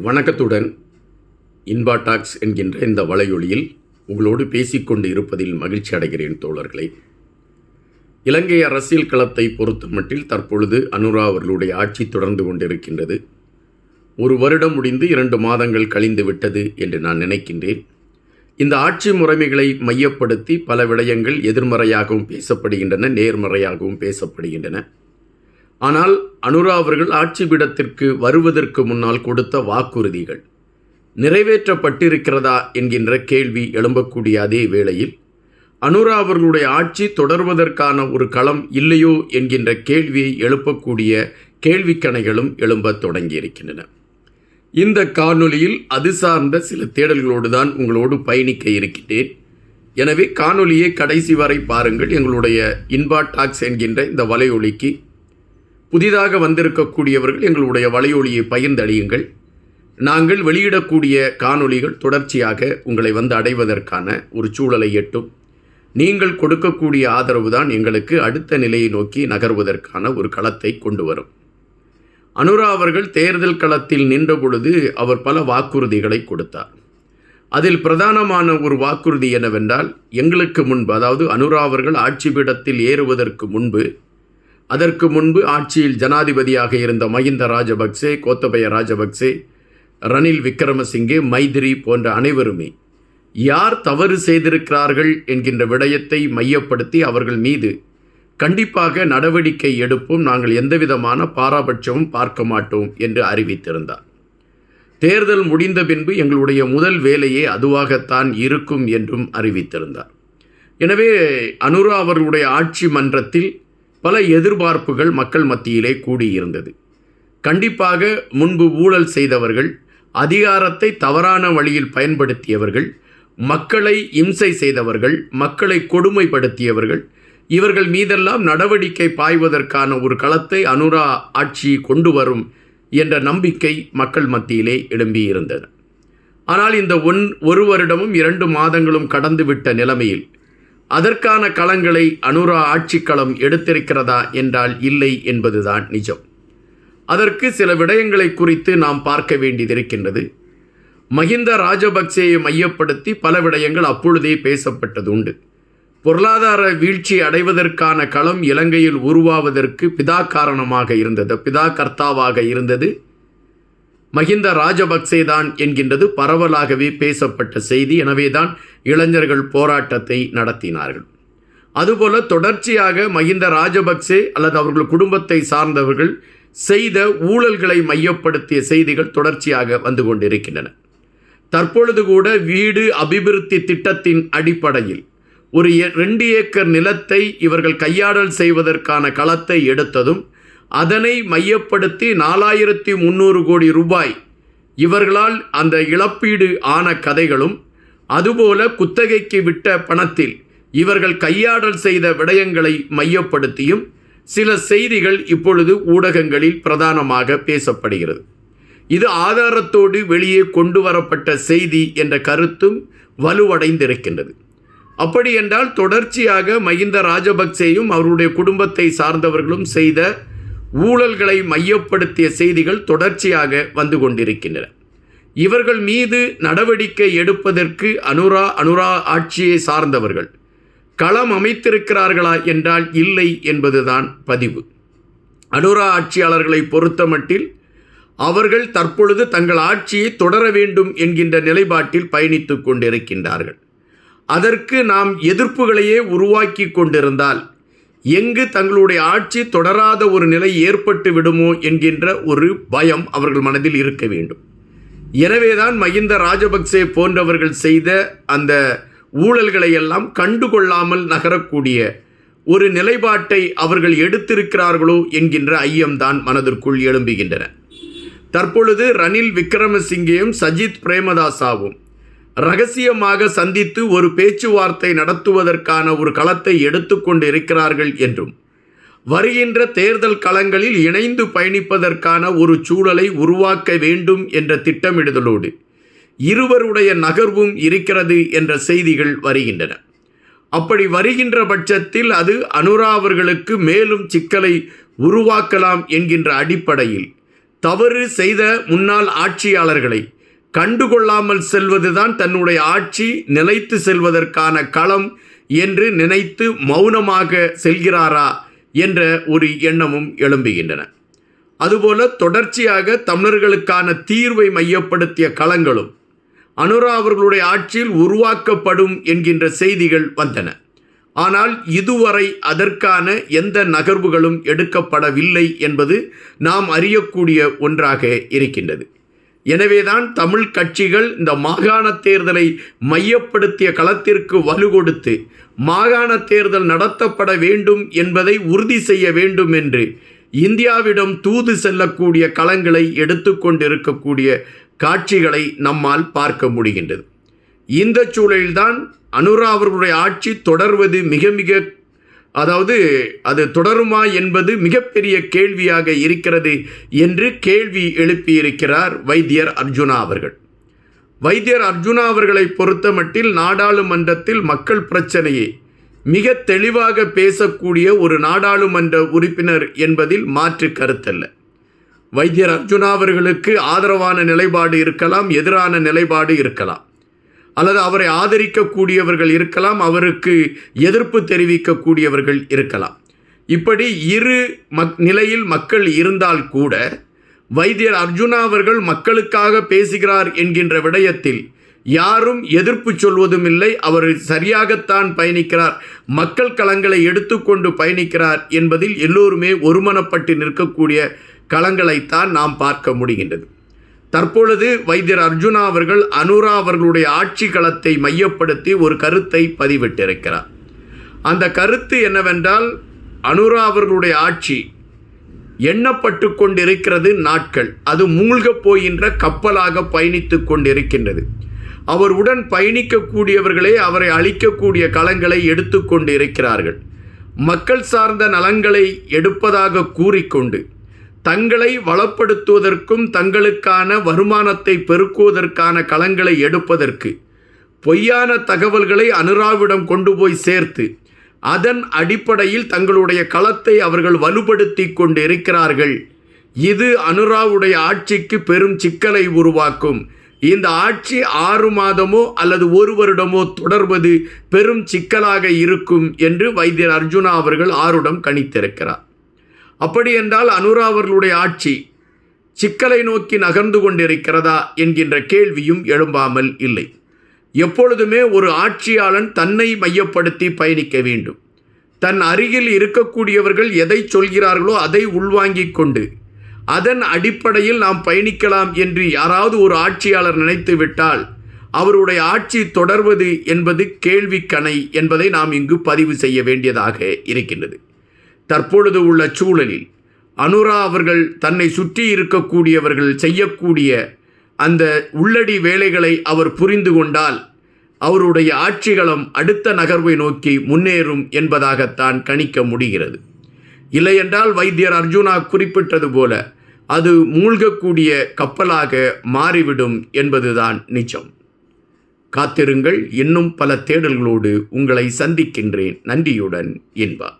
வணக்கத்துடன் இன்பாடாக்ஸ் என்கின்ற இந்த வலையொலியில் உங்களோடு பேசிக்கொண்டு இருப்பதில் மகிழ்ச்சி அடைகிறேன் தோழர்களே. இலங்கை அரசியல் களத்தை பொறுத்த மட்டில் தற்பொழுது அனுரா அவர்களுடைய ஆட்சி தொடர்ந்து கொண்டிருக்கின்றது. ஒரு வருடம் முடிந்து இரண்டு மாதங்கள் கழிந்து விட்டது என்று நான் நினைக்கின்றேன். இந்த ஆட்சி முறைமைகளை மையப்படுத்தி பல விடயங்கள் எதிர்மறையாகவும் பேசப்படுகின்றன நேர்மறையாகவும் பேசப்படுகின்றன. ஆனால் அனுரா அவர்கள் ஆட்சி பீடத்திற்கு வருவதற்கு முன்னால் கொடுத்த வாக்குறுதிகள். நிறைவேற்றப்பட்டிருக்கிறதா என்கின்ற கேள்வி எழும்பக்கூடிய அதே வேளையில் அனுரா அவர்களுடைய ஆட்சி தொடர்வதற்கான ஒரு களம் இல்லையோ என்கின்ற கேள்வியை எழுப்பக்கூடிய கேள்விக்கணைகளும் எழும்பத் தொடங்கியிருக்கின்றன. இந்த காணொலியில் அது சார்ந்த சில தேடல்களோடு தான் உங்களோடு பயணிக்க இருக்கின்றேன். எனவே காணொலியை கடைசி வரை பாருங்கள். எங்களுடைய இன்பா டாக்ஸ் என்கின்ற இந்த வலையொலிக்கு புதிதாக வந்திருக்கக்கூடியவர்கள் எங்களுடைய வலையொலியை பகிர்ந்தளியுங்கள் நாங்கள் வெளியிடக்கூடிய காணொளிகள் தொடர்ச்சியாக உங்களை வந்து அடைவதற்கான ஒரு சூழலை எட்டும். நீங்கள் கொடுக்கக்கூடிய ஆதரவு தான் எங்களுக்கு அடுத்த நிலையை நோக்கி நகர்வதற்கான ஒரு களத்தை கொண்டு வரும். அனுரா அவர்கள் தேர்தல் களத்தில் நின்ற பொழுது அவர் பல வாக்குறுதிகளை கொடுத்தார். அதில் பிரதானமான ஒரு வாக்குறுதி என்னவென்றால் எங்களுக்கு முன்பு அதாவது அனுரா அவர்கள் ஆட்சி பீடத்தில் ஏறுவதற்கு முன்பு அதற்கு முன்பு ஆட்சியில் ஜனாதிபதியாக இருந்த மஹிந்த ராஜபக்சே கோத்தபய ராஜபக்சே ரணில் விக்ரமசிங்கே மைத்ரி போன்ற அனைவருமே யார் தவறு செய்திருக்கிறார்கள் என்கின்ற விடயத்தை மையப்படுத்தி அவர்கள் மீது கண்டிப்பாக நடவடிக்கை எடுப்போம். நாங்கள் எந்தவிதமான பாராபட்சமும் பார்க்க மாட்டோம் என்று அறிவித்திருந்தார். தேர்தல் முடிந்த பின்பு எங்களுடைய முதல் வேலையே அதுவாகத்தான் இருக்கும் என்றும் அறிவித்திருந்தார். எனவே அனுரா அவர்களுடைய ஆட்சி மன்றத்தில் பல எதிர்பார்ப்புகள் மக்கள் மத்தியிலே கூடியிருந்தது. கண்டிப்பாக முன்பு ஊழல் செய்தவர்கள் அதிகாரத்தை தவறான வழியில் பயன்படுத்தியவர்கள் மக்களை இம்சை செய்தவர்கள் மக்களை கொடுமைப்படுத்தியவர்கள் இவர்கள் மீதெல்லாம் நடவடிக்கை பாய்வதற்கான ஒரு களத்தை அனுரா ஆட்சி கொண்டு வரும் என்ற நம்பிக்கை மக்கள் மத்தியிலே எழும்பியிருந்தது. ஆனால் இந்த ஒன் ஒரு வருடமும் இரண்டு மாதங்களும் கடந்துவிட்ட நிலைமையில் அதற்கான களங்களை அனுரா ஆட்சிக்களம் எடுத்திருக்கிறதா என்றால் இல்லை என்பதுதான் நிஜம். அதற்கு சில விடயங்களை குறித்து நாம் பார்க்க வேண்டியதிருக்கின்றது மஹிந்த ராஜபக்சேயை மையப்படுத்தி பல விடயங்கள் அப்பொழுதே பேசப்பட்டது உண்டு பொருளாதார வீழ்ச்சி அடைவதற்கான களம் இலங்கையில் உருவாவதற்கு பிதா காரணமாக இருந்தது பிதா கர்த்தாவாக இருந்தது. மஹிந்த ராஜபக்சே தான் என்கின்றது பரவலாகவே பேசப்பட்ட செய்தி. எனவேதான் இளைஞர்கள் போராட்டத்தை நடத்தினார்கள். அதுபோல தொடர்ச்சியாக மஹிந்த ராஜபக்சே அல்லது அவர்கள் குடும்பத்தை சார்ந்தவர்கள் செய்த ஊழல்களை மையப்படுத்திய செய்திகள் தொடர்ச்சியாக வந்து கொண்டிருக்கின்றன. தற்பொழுது கூட வீடு அபிவிருத்தி திட்டத்தின் அடிப்படையில் ஒரு ரெண்டு ஏக்கர் நிலத்தை இவர்கள் கையாடல் செய்வதற்கான களத்தை எடுத்ததும் அதனை மையப்படுத்தி நாலாயிரத்தி முந்நூறு கோடி ரூபாய். இவர்களால் அந்த இழப்பீடு ஆன கதைகளும் அதுபோல குத்தகைக்கு விட்ட பணத்தில் இவர்கள் கையாடல் செய்த விடயங்களை மையப்படுத்தியும் சில செய்திகள் இப்பொழுது ஊடகங்களில் பிரதானமாக பேசப்படுகிறது. இது ஆதாரத்தோடு வெளியே கொண்டு வரப்பட்ட செய்தி என்ற கருத்தும் வலுவடைந்திருக்கின்றது. அப்படி என்றால் தொடர்ச்சியாக மஹிந்த ராஜபக்சேயும் அவருடைய குடும்பத்தை சார்ந்தவர்களும் செய்த ஊழல்களை மையப்படுத்திய செய்திகள் தொடர்ச்சியாக வந்து கொண்டிருக்கின்றன. இவர்கள் மீது நடவடிக்கை எடுப்பதற்கு அனுரா அனுரா ஆட்சியை சார்ந்தவர்கள். களம் அமைத்திருக்கிறார்களா என்றால் இல்லை என்பதுதான் பதிவு. அனுரா ஆட்சியாளர்களை பொறுத்தமட்டில் அவர்கள் தற்பொழுது தங்கள் ஆட்சியை தொடர வேண்டும் என்கின்ற நிலைப்பாட்டில் பயணித்து கொண்டிருக்கின்றார்கள். அதற்கு நாம் எதிர்ப்புகளையே உருவாக்கி கொண்டிருந்தால் எங்கு தங்களுடைய ஆட்சி தொடராத ஒரு நிலை ஏற்பட்டு விடுமோ என்கின்ற ஒரு பயம் அவர்கள் மனதில் இருக்க வேண்டும். எனவேதான் மஹிந்த ராஜபக்சே போன்றவர்கள் செய்த அந்த ஊழல்களை எல்லாம் கண்டுகொள்ளாமல் நகரக்கூடிய ஒரு நிலைப்பாட்டை அவர்கள் எடுத்திருக்கிறார்களோ என்கின்ற ஐயம்தான் மனதிற்குள் எழும்புகின்றன. தற்பொழுது ரணில் விக்ரமசிங்கேயும் சஜித் பிரேமதாசாவும் ரகசியமாக சந்தித்து ஒரு பேச்சுவார்த்தை நடத்துவதற்கான ஒரு களத்தை எடுத்துக்கொண்டு இருக்கிறார்கள் என்றும் வருகின்ற தேர்தல் களங்களில் இணைந்து பயணிப்பதற்கான ஒரு சூழலை உருவாக்க வேண்டும் என்ற திட்டமிடுதலோடு இருவருடைய நகர்வும் இருக்கிறது என்ற செய்திகள் வருகின்றன. அப்படி வருகின்ற பட்சத்தில் அது அனுரா அவர்களுக்கு மேலும் சிக்கலை உருவாக்கலாம் என்கின்ற அடிப்படையில் தவறு செய்த முன்னாள் ஆட்சியாளர்களை கண்டுகொள்ளாமல் செல்வதுதான் தன்னுடைய ஆட்சி நிலைத்து செல்வதற்கான களம் என்று நினைத்து மௌனமாக செல்கிறாரா என்ற ஒரு எண்ணமும் எழும்புகின்றன. அதுபோல தொடர்ச்சியாக தமிழர்களுக்கான தீர்வை மையப்படுத்திய களங்களும் அனுரா அவர்களுடைய ஆட்சியில் உருவாக்கப்படும் என்கின்ற செய்திகள் வந்தன. ஆனால் இதுவரை அதற்கான எந்த நகர்வுகளும் எடுக்கப்படவில்லை என்பது நாம் அறியக்கூடிய ஒன்றாக இருக்கின்றது. எனவேதான் தமிழ் கட்சிகள் இந்த மாகாண தேர்தலை மையப்படுத்திய களத்திற்கு வலு கொடுத்து மாகாண தேர்தல் நடத்தப்பட வேண்டும் என்பதை உறுதி செய்ய வேண்டும் என்று இந்தியாவிடம் தூது செல்லக்கூடிய களங்களை எடுத்துக்கொண்டிருக்கக்கூடிய காட்சிகளை நம்மால் பார்க்க முடிகின்றது. இந்த சூழலில்தான் அனுரா அவர்களுடைய ஆட்சி தொடர்வது மிக மிக அதாவது அது தொடருமா என்பது மிகப்பெரிய கேள்வியாக இருக்கிறது என்று கேள்வி எழுப்பியிருக்கிறார் வைத்தியர் அர்ஜுனா அவர்கள். வைத்தியர் அர்ஜுனா அவர்களை பொறுத்தமட்டில் நாடாளுமன்றத்தில் மக்கள் பிரச்சனையை. மிக தெளிவாக பேசக்கூடிய ஒரு நாடாளுமன்ற உறுப்பினர் என்பதில் மாற்று கருத்தல்ல. வைத்தியர் அர்ஜுனா அவர்களுக்கு ஆதரவான நிலைப்பாடு இருக்கலாம் எதிரான நிலைப்பாடு இருக்கலாம். அல்லது அவரை ஆதரிக்கக்கூடியவர்கள் இருக்கலாம் அவருக்கு எதிர்ப்பு தெரிவிக்கக்கூடியவர்கள் இருக்கலாம். இப்படி இரு மக் நிலையில் மக்கள் இருந்தால் கூட வைத்தியர் அர்ஜுனா அவர்கள் மக்களுக்காக பேசுகிறார் என்கின்ற விடயத்தில் யாரும் எதிர்ப்பு சொல்வதும் இல்லை அவர் சரியாகத்தான் பயணிக்கிறார் மக்கள் களங்களை எடுத்துக்கொண்டு பயணிக்கிறார் என்பதில் எல்லோருமே ஒருமனப்பட்டு நிற்கக்கூடிய களங்களைத்தான் நாம் பார்க்க முடிகின்றது. தற்பொழுது வைத்தியர் அர்ஜுனா அவர்கள் அனுரா அவர்களுடைய ஆட்சி களத்தை மையப்படுத்தி ஒரு கருத்தை பதிவிட்டிருக்கிறார். அந்த கருத்து என்னவென்றால் அனுரா அவர்களுடைய ஆட்சி எண்ணப்பட்டு கொண்டிருக்கிறது நாட்கள். அது மூழ்கப் போகின்ற கப்பலாக பயணித்து கொண்டிருக்கின்றது. அவர் உடன் பயணிக்கக்கூடியவர்களே அவரை அழிக்கக்கூடிய களங்களை எடுத்துக்கொண்டு இருக்கிறார்கள் மக்கள் சார்ந்த நலன்களை எடுப்பதாக கூறிக்கொண்டு தங்களை வளப்படுத்துவதற்கும் தங்களுக்கான வருமானத்தை பெருக்குவதற்கான களங்களை எடுப்பதற்கு பொய்யான தகவல்களை அனுராவிடம் கொண்டு போய் சேர்த்து அதன் அடிப்படையில் தங்களுடைய களத்தை அவர்கள் வலுப்படுத்தி கொண்டு இருக்கிறார்கள் இது அனுராவுடைய ஆட்சிக்கு பெரும் சிக்கலை உருவாக்கும். இந்த ஆட்சி ஆறு மாதமோ அல்லது ஒரு வருடமோ தொடர்வது பெரும் சிக்கலாக இருக்கும் என்று வைத்தியர் அர்ஜுனா அவர்கள் ஆருடம் கணித்திருக்கிறார். அப்படி என்றால் அனுரா அவர்களுடைய ஆட்சி சிக்கலை நோக்கி நகர்ந்து கொண்டிருக்கிறதா என்கின்ற கேள்வியும் எழும்பாமல் இல்லை. எப்பொழுதுமே ஒரு ஆட்சியாளன் தன்னை மையப்படுத்தி பயணிக்க வேண்டும். தன் அருகில் இருக்கக்கூடியவர்கள் எதை சொல்கிறார்களோ அதை உள்வாங்கிக் கொண்டு அதன் அடிப்படையில் நாம் பயணிக்கலாம் என்று யாராவது ஒரு ஆட்சியாளர் நினைத்து விட்டால் அவருடைய ஆட்சி தொடர்வது என்பது கேள்விக்கணை என்பதை நாம் இங்கு பதிவு செய்ய வேண்டியதாக இருக்கின்றது. தற்பொழுது உள்ள சூழலில் அனுரா அவர்கள் தன்னை சுற்றி இருக்கக்கூடியவர்கள் செய்யக்கூடிய அந்த உள்ளடி வேலைகளை அவர் புரிந்து கொண்டால் அவருடைய ஆட்சிகளம் அடுத்த நகர்வை நோக்கி முன்னேறும் என்பதாகத்தான் கணிக்க முடிகிறது. இல்லையென்றால் வைத்தியர் அர்ஜுனா குறிப்பிட்டது போல அது மூழ்கக்கூடிய கப்பலாக மாறிவிடும் என்பதுதான் நிஜம் காத்திருங்கள் இன்னும் பல தேடல்களோடு உங்களை சந்திக்கின்றேன். நன்றியுடன் என்பார்